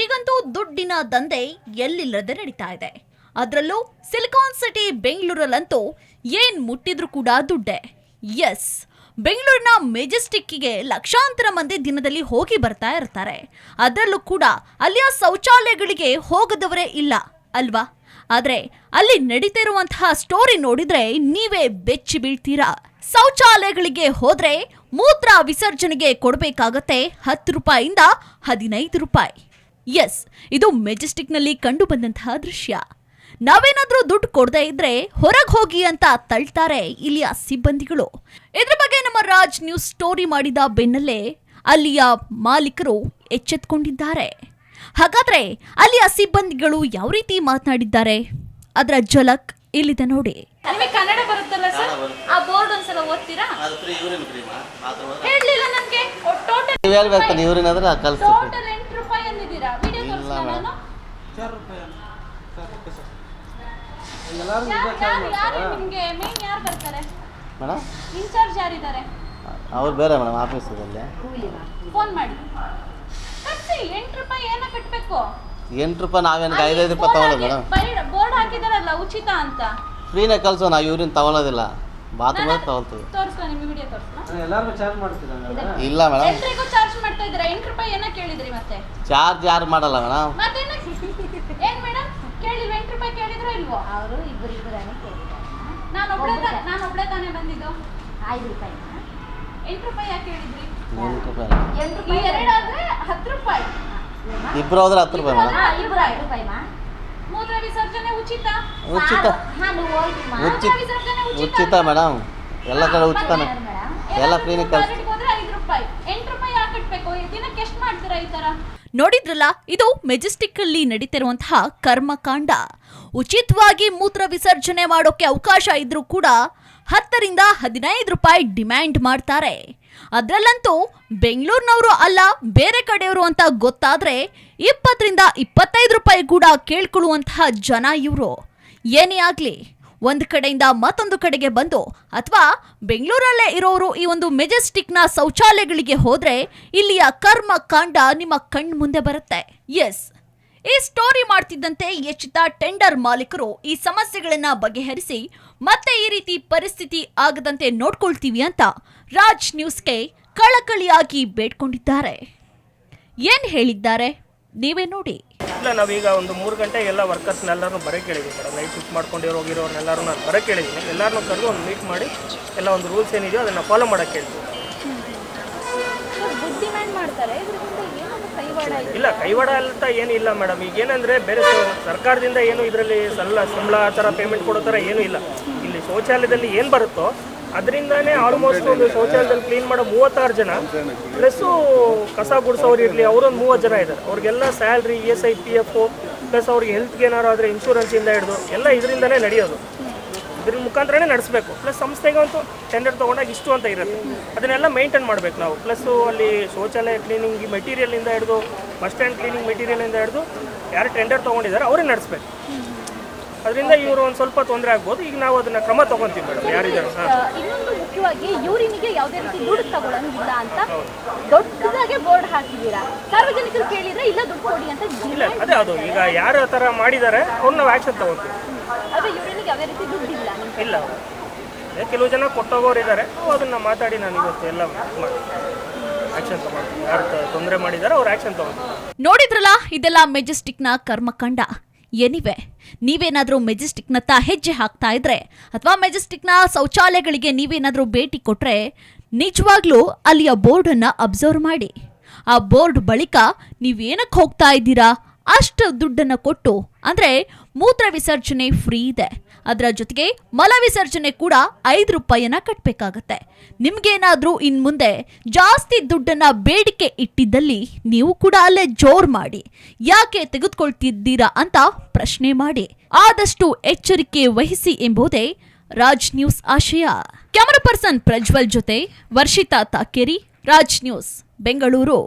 ಈಗಂತೂ ದುಡ್ಡಿನ ದಂಧೆ ಎಲ್ಲಿಲ್ಲದೆ ನಡೀತಾ ಇದೆ. ಅದರಲ್ಲೂ ಸಿಲಿಕಾನ್ ಸಿಟಿ ಬೆಂಗಳೂರಲ್ಲಂತೂ ಏನ್ ಮುಟ್ಟಿದ್ರು ಕೂಡ ದುಡ್ಡೆ. ಎಸ್, ಬೆಂಗಳೂರಿನ ಮೆಜೆಸ್ಟಿಕ್ಕಿಗೆ ಲಕ್ಷಾಂತರ ಮಂದಿ ದಿನದಲ್ಲಿ ಹೋಗಿ ಬರ್ತಾ ಇರ್ತಾರೆ. ಅದರಲ್ಲೂ ಕೂಡ ಅಲ್ಲಿಯ ಶೌಚಾಲಯಗಳಿಗೆ ಹೋಗದವರೇ ಇಲ್ಲ, ಅಲ್ವಾ? ಆದ್ರೆ ಅಲ್ಲಿ ನಡೀತಿರುವಂತಹ ಸ್ಟೋರಿ ನೋಡಿದ್ರೆ ನೀವೇ ಬೆಚ್ಚಿ ಬೀಳ್ತೀರಾ. ಶೌಚಾಲಯಗಳಿಗೆ ಹೋದ್ರೆ ಮೂತ್ರ ವಿಸರ್ಜನೆಗೆ ಕೊಡಬೇಕಾಗತ್ತೆ ಹತ್ತು ರೂಪಾಯಿಂದ ಹದಿನೈದು ರೂಪಾಯಿ. ಎಸ್ ಇದು ಮೆಜೆಸ್ಟಿಕ್ನಲ್ಲಿ ಕಂಡು ಬಂದಂತಹ ದೃಶ್ಯ. ನಾವೇನಾದ್ರೂ ದುಡ್ಡು ಕೊಡದೇ ಇದ್ರೆ ಹೊರಗೆ ಹೋಗಿ ಅಂತ ತಳ್ತಾರೆ ಇಲ್ಲಿಯ ಸಿಬ್ಬಂದಿಗಳು. ಇದ್ರ ಬಗ್ಗೆ ನಮ್ಮ ರಾಜ್ ನ್ಯೂಸ್ ಸ್ಟೋರಿ ಮಾಡಿದ ಬೆನ್ನಲ್ಲೇ ಅಲ್ಲಿಯ ಮಾಲೀಕರು ಎಚ್ಚೆತ್ಕೊಂಡಿದ್ದಾರೆ. ಹಾಗಾದ್ರೆ ಅಲ್ಲಿಯ ಸಿಬ್ಬಂದಿಗಳು ಯಾವ ರೀತಿ ಮಾತನಾಡಿದ್ದಾರೆ? ಅದರ ಝಲಕ್ ಇಲ್ಲಿದೆ ನೋಡಿ. ನಿಮಗೆ ಕನ್ನಡ ಬರುತ್ತಲ್ಲ ಸರ್ ಆ ಬೋರ್ಡ್ ಒಂದ್ಸಲ ಓದ್ತೀರಾ? ನಮ್ಗೆ. ಹೇಳಲಿಲ್ಲ ನನಗೆ ಟೋಟಲ್ ಹೇಳ್ಬೇಕು ಆದ್ರೆ ಕಲಿಸ್ತೀವಿ ಟೋಟಲ್ ಎಂಟು ರೂಪಾಯಿ ಅಂದಿದ್ದೀರಾ ವಿಡಿಯೋ ತೋರಿಸ್ಲಾ ಮೇಡಮ್. ನಾನು ಯಾರು ಯಾರು ನಿಮಗೆ ಮೇನ್ ಯಾರು ಬರ್ತಾರೆ? ಮೇಡಮ್ ಇನ್ಚಾರ್ಜ್ ಯಾರಿದ್ದಾರೆ? ಅವ್ರು ಬೇರೆ ಮೇಡಮ್ ಆಫೀಸಲ್ಲಿ ಫೋನ್ ಮಾಡಿ. ಕಟ್ಸಿ ಎಂಟು ರೂಪಾಯಿ ಏನ ಕಟ್ಟಬೇಕು ಎಂಟು ರೂಪಾಯಿ ನಾವೇನು ಐದೈದು ರೂಪಾಯಿ ತಗೊಳ್ಳೋದು ಮೇಡಮ್ ಬೋರ್ಡ್ ಹಾಕಿದಾರಲ್ಲ ಉಚಿತ ಅಂತ. ಫ್ರೀನೇ ಕಲಿಸೋ ನಾವು ಇವ್ರಿಂದ ತಗೊಳ್ಳೋದಿಲ್ಲ ಬಾತ್ರೂಮ್ ತಗೊಳ್ತೀವಿ. ನಿಮ್ಮ ವಿಡಿಯೋ ಚಾರ್ಜ್ ಮಾಡ್ತೀರಾ ಇಲ್ಲ. ಮೇಡಮ್ ಎಲ್ರಿಗೂ ಚಾರ್ಜ್ ಮಾಡ್ತಾ ಇದ್ದೀರಾ? ಎಂಟು ರೂಪಾಯಿ ಏನ ಕೇಳಿದ್ರಿ ಮತ್ತೆ? ಚಾರ್ಜ್ ಯಾರು ಮಾಡಲ್ಲ ಮೇಡಮ್ ಮತ್ತೇನ? ಏನ್ ಮೇಡಮ್ ಕೇಳಿಲ್ವ ಎಂಟು ಕೇಳಿದ್ರೋ ಇಲ್ವೋ? ಅವರು ಇಬ್ಬರು ಕೇಳಿದ್ದಾರೆ. ನಾನು ಒಬ್ಳೆ ನಾನು ಒಬ್ಳೆ ತಾನೇ ಬಂದಿದ್ದು? ಐದು ರೂಪಾಯಿ. ಎಂಟು ರೂಪಾಯಿ ಯಾಕೆ ಹೇಳಿದ್ರಿ? ಎಂಟು ರೂಪಾಯಿ ಎಂಟು ಈ ರೂಪಾಯಿ ಎರಡಾದ್ರೆ ಹತ್ತು ರೂಪಾಯಿ. ಇಬ್ಬರು ಹೋದ್ರೆ ಹತ್ತು ರೂಪಾಯಿ ಮೇಡಮ್. ಹಾ, ಇಬ್ಬರು ಐದು ರೂಪಾಯಿ ಮಾ. ಮೂತ್ರ ವಿಸರ್ಜನೆ ಉಚಿತ? ಉಚಿತ. ಉಚಿತ. ಉಚಿತ ಮೇಡಮ್. ಎಲ್ಲ ಕಡೆ ಉಚಿತನೇ. ಎಲ್ಲ ಕ್ಲಿನಿಕ್ ಕಲ್ಸಿ ಟಾಯ್ಲೆಟ್ಗೆ ಹೋದ್ರೆ ಐದು ರೂಪಾಯಿ. ಎಂಟು ರೂಪಾಯಿ ಯಾಕೆ ಕಟ್ಬೇಕು ದಿನಕ್ಕೆ ಎಷ್ಟು ಮಾಡ್ತೀರಾ ಈ ತರ ನೋಡಿದ್ರಲ್ಲ ಇದು ಮೆಜೆಸ್ಟಿಕ್ ಅಲ್ಲಿ ನಡೀತಿರುವಂತಹ ಕರ್ಮಕಾಂಡ. ಉಚಿತವಾಗಿ ಮೂತ್ರ ವಿಸರ್ಜನೆ ಮಾಡೋಕ್ಕೆ ಅವಕಾಶ ಇದ್ರೂ ಕೂಡ ಹತ್ತರಿಂದ ಹದಿನೈದು ರೂಪಾಯಿ ಡಿಮ್ಯಾಂಡ್ ಮಾಡ್ತಾರೆ. ಅದರಲ್ಲಂತೂ ಬೆಂಗಳೂರಿನವರು ಅಲ್ಲ, ಬೇರೆ ಕಡೆಯವರು ಅಂತ ಗೊತ್ತಾದರೆ ಇಪ್ಪತ್ತರಿಂದ ಇಪ್ಪತ್ತೈದು ರೂಪಾಯಿ ಕೂಡ ಕೇಳ್ಕೊಳ್ಳುವಂತಹ ಜನ ಇವರು. ಏನೇ ಆಗಲಿ, ಒಂದು ಕಡೆಯಿಂದ ಮತ್ತೊಂದು ಕಡೆಗೆ ಬಂದು ಅಥವಾ ಬೆಂಗಳೂರಲ್ಲೇ ಇರೋರು ಈ ಒಂದು ಮೆಜೆಸ್ಟಿಕ್ನ ಶೌಚಾಲಯಗಳಿಗೆ ಹೋದರೆ ಇಲ್ಲಿಯ ಕರ್ಮ ಕಾಂಡ ನಿಮ್ಮ ಕಣ್ಣು ಮುಂದೆ ಬರುತ್ತೆ. ಎಸ್ ಈ ಸ್ಟೋರಿ ಮಾಡ್ತಿದ್ದಂತೆ ಎಚ್ಚಿತ ಟೆಂಡರ್ ಮಾಲೀಕರು ಈ ಸಮಸ್ಯೆಗಳನ್ನ ಬಗೆಹರಿಸಿ, ಮತ್ತೆ ಈ ರೀತಿ ಪರಿಸ್ಥಿತಿ ಆಗದಂತೆ ನೋಡ್ಕೊಳ್ತೀವಿ ಅಂತ ರಾಜ್ ನ್ಯೂಸ್ಗೆ ಕಳಕಳಿಯಾಗಿ ಬೇಡ್ಕೊಂಡಿದ್ದಾರೆ. ಏನ್ ಹೇಳಿದ್ದಾರೆ? ನೀವೇ ನೋಡಿ. ಇಲ್ಲ, ನಾವೀಗ ಒಂದು ಮೂರು ಗಂಟೆ ಎಲ್ಲ ವರ್ಕರ್ಸ್ನೆಲ್ಲರೂ ಬರೋಕ್ಕೆ ಕೇಳಿದ್ವಿ ಮೇಡಮ್. ನೈಟ್ ಶಿಫ್ಟ್ ಮಾಡ್ಕೊಂಡಿರೋ ಹೋಗಿರೋರ್ನೆಲ್ಲರೂ ನಾನು ಬರೋಕ್ಕೆ ಕೇಳಿದ್ದೀನಿ ಎಲ್ಲರನ್ನೂ ಕರೆದು ಒಂದು ಮೀಟ್ ಮಾಡಿ, ಎಲ್ಲ ಒಂದು ರೂಲ್ಸ್ ಏನಿದೆಯೋ ಅದನ್ನು ಫಾಲೋ ಮಾಡೋಕ್ಕೆ ಹೇಳಿದ್ವಿ ಇಲ್ಲ, ಕೈವಾಡ ಅಂತ ಇಲ್ಲ ಮೇಡಮ್ ಈಗ ಏನಂದ್ರೆ ಬೇರೆ ಸರ್ಕಾರದಿಂದ ಏನು ಇದರಲ್ಲಿ ಸಲ್ಲ ಸಂಬಳ ಆ ಥರ ಪೇಮೆಂಟ್ ಕೊಡೋ ಥರ ಏನೂ ಇಲ್ಲ. ಇಲ್ಲಿ ಶೌಚಾಲಯದಲ್ಲಿ ಏನು ಬರುತ್ತೋ ಅದರಿಂದಾನೇ ಆಲ್ಮೋಸ್ಟ್ ಒಂದು ಶೌಚಾಲಯದಲ್ಲಿ ಕ್ಲೀನ್ ಮಾಡೋ ಮೂವತ್ತಾರು ಜನ ಪ್ಲಸ್ಸು ಕಸ ಗುಡಿಸೋರು ಇರಲಿ, ಅವರೊಂದು ಮೂವತ್ತು ಜನ ಇದ್ದಾರೆ ಅವ್ರಿಗೆಲ್ಲ salary E S I P F plus ಅವ್ರಿಗೆ ಹೆಲ್ತ್ಗೆ ಏನಾದ್ರು ಆದರೆ ಇನ್ಶೂರೆನ್ಸಿಂದ ಹಿಡಿದು, ಎಲ್ಲ ಇದರಿಂದನೇ ನಡೆಯೋದು. ಇದ್ರ ಮುಖಾಂತರನೇ ನಡೆಸಬೇಕು. ಪ್ಲಸ್ ಸಂಸ್ಥೆಗಂತೂ ಟೆಂಡರ್ ತೊಗೊಂಡಾಗ ಇಷ್ಟು ಅಂತ ಇರುತ್ತೆ. ಅದನ್ನೆಲ್ಲ ಮೇಂಟೈನ್ ಮಾಡಬೇಕು ನಾವು. ಪ್ಲಸ್ಸು ಅಲ್ಲಿ ಶೌಚಾಲಯ ಕ್ಲೀನಿಂಗ್ ಮೆಟೀರಿಯಲಿಂದ ಹಿಡಿದು ಬಸ್ ಸ್ಟ್ಯಾಂಡ್ ಕ್ಲೀನಿಂಗ್ ಮೆಟೀರಿಯಲಿಂದ ಹಿಡಿದು ಯಾರು ಟೆಂಡರ್ ತೊಗೊಂಡಿದ್ದಾರೆ ಅವರೇ ನಡೆಸಬೇಕು. ಅದರಿಂದ ಇವರು ಒಂದು ಸ್ವಲ್ಪ ತೊಂದರೆ ಆಗ್ಬೋದು. ಈಗ ನಾವು ಅದನ್ನು ಕ್ರಮ ತೊಗೊತೀವಿ ಮೇಡಮ್ ಯಾರಿದ್ದಾರೆ? ಹಾಂ. ಇನ್ನೊಂದು ಮುಖ್ಯವಾಗಿ ಯೂರಿನಿಗೆ ಯಾವುದೇ ರೀತಿ ದುಡ್ಡು ತಗೊಳಂಗಿಲ್ಲ ಅಂತ ದೊಡ್ಡದಾಗೆ ಬೋರ್ಡ್ ಹಾಕಿದ್ದೀರಾ? ಸಾರ್ವಜನಿಕರು ಕೇಳಿದ್ರೆ ಇಲ್ಲ ದುಡ್ಡು ಕೊಡಿ ಅಂತ ಇಲ್ಲ ಅದೇ ಅದು. ಈಗ ಯಾರು ಆ ಥರ ಮಾಡಿದ್ದಾರೆ ಅವ್ರು ನಾವು ಆ್ಯಕ್ಷನ್ ತಗೋತೀವಿ ಆದ್ರೆ ಯೂರಿನಿಗೆ ಯಾವುದೇ ರೀತಿ ದುಡ್ಡು ಇಲ್ಲ. ಕೆಲವು ಜನ ಕೊಟ್ಟೋಗೋರು ಇದ್ದಾರೆ ಅದನ್ನು ಮಾತಾಡಿ ನಾನು ಇವತ್ತು ಎಲ್ಲ ಯಾರು ತೊಂದರೆ ಮಾಡಿದ್ದಾರೆ ಅವ್ರು ಆ್ಯಕ್ಷನ್ ತೊಗೊಳ್ತೀನಿ ನೋಡಿದ್ರಲ್ಲ, ಇದೆಲ್ಲ ಮೆಜೆಸ್ಟಿಕ್ನ ಕರ್ಮಕಾಂಡ. ಎನಿವೆ, ನೀವೇನಾದ್ರೂ ಮೆಜೆಸ್ಟಿಕ್ನತ್ತ ಹೆಜ್ಜೆ ಹಾಕ್ತಾ ಇದ್ರೆ, ಅಥವಾ ಮೆಜೆಸ್ಟಿಕ್ನ ಶೌಚಾಲಯಗಳಿಗೆ ನೀವೇನಾದ್ರೂ ಭೇಟಿ ಕೊಟ್ರೆ, ನಿಜವಾಗ್ಲೂ ಅಲ್ಲಿಯ ಬೋರ್ಡನ್ನು ಅಬ್ಸರ್ವ್ ಮಾಡಿ. ಆ ಬೋರ್ಡ್ ಬಳಿಕ ನೀವೇನಕ್ಕೆ ಹೋಗ್ತಾ ಇದ್ದೀರಾ? ಅಷ್ಟು ದುಡ್ಡನ್ನು ಕೊಟ್ಟು, ಅಂದರೆ ಮೂತ್ರ ವಿಸರ್ಜನೆ ಫ್ರೀ ಇದೆ. ಅದರ ಜೊತೆಗೆ ಮಲ ವಿಸರ್ಜನೆ ಕೂಡ ಐದು ರೂಪಾಯಿಯನ್ನ ಕಟ್ಟಬೇಕಾಗತ್ತೆ ನಿಮಗೇನಾದರೂ ಇನ್ನು ಮುಂದೆ ಜಾಸ್ತಿ ದುಡ್ಡನ್ನು ಬೇಡಿಕೆ ಇಟ್ಟಿದ್ದಲ್ಲಿ ನೀವು ಕೂಡ ಅಲ್ಲೇ ಜೋರ್ ಮಾಡಿ. ಯಾಕೆ ತೆಗೆದುಕೊಳ್ತಿದ್ದೀರಾ ಅಂತ ಪ್ರಶ್ನೆ ಮಾಡಿ. ಆದಷ್ಟು ಎಚ್ಚರಿಕೆ ವಹಿಸಿ ಎಂಬುದೇ ರಾಜ್ ನ್ಯೂಸ್ ಆಶಯ. ಕ್ಯಾಮರಾ ಪರ್ಸನ್ ಪ್ರಜ್ವಲ್ ಜೊತೆ ವರ್ಷಿತಾ ತಾಕೇರಿ, ರಾಜ್ ನ್ಯೂಸ್, ಬೆಂಗಳೂರು.